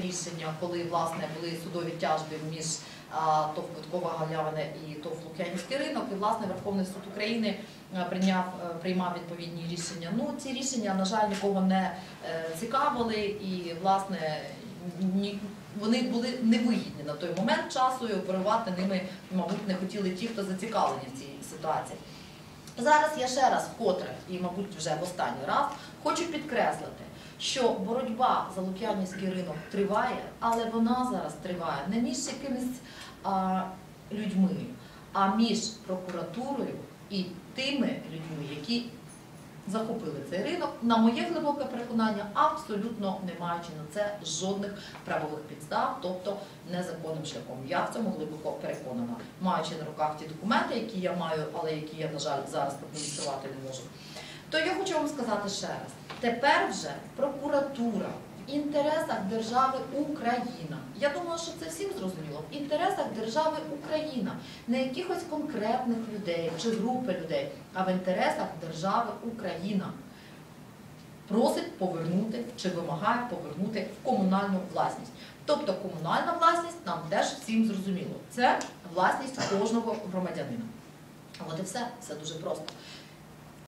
рішення, коли власне були судові тяжби між ТОВ Квиткова Галявина і ТОВ Лук'янівський ринок, і власне Верховний суд України е, прийняв е, приймав відповідні рішення. Ну ці рішення, на жаль, нікого не е, цікавили, і власне ні. Вони були невигідні на той момент часу і оперувати ними, мабуть, не хотіли ті, хто зацікавлені в цій ситуації. Зараз я ще раз вкотре, і, мабуть, вже в останній раз, хочу підкреслити, що боротьба за Лук'янівський ринок триває, але вона зараз триває не між якимись а, людьми, а між прокуратурою і тими людьми, які захопили цей ринок. На моє глибоке переконання, абсолютно не маючи на це жодних правових підстав, тобто незаконним шляхом. Я в цьому глибоко переконана, маючи на руках ті документи, які я маю, але які я, на жаль, зараз продемонструвати не можу. То я хочу вам сказати ще раз: тепер вже прокуратура інтересах держави Україна. Я думаю, що це всім зрозуміло. В інтересах держави Україна, не якихось конкретних людей чи групи людей, а в інтересах держави Україна. Просить повернути чи вимагає повернути в комунальну власність. Тобто комунальна власність нам теж всім зрозуміло. Це власність кожного громадянина. От і все, все дуже просто.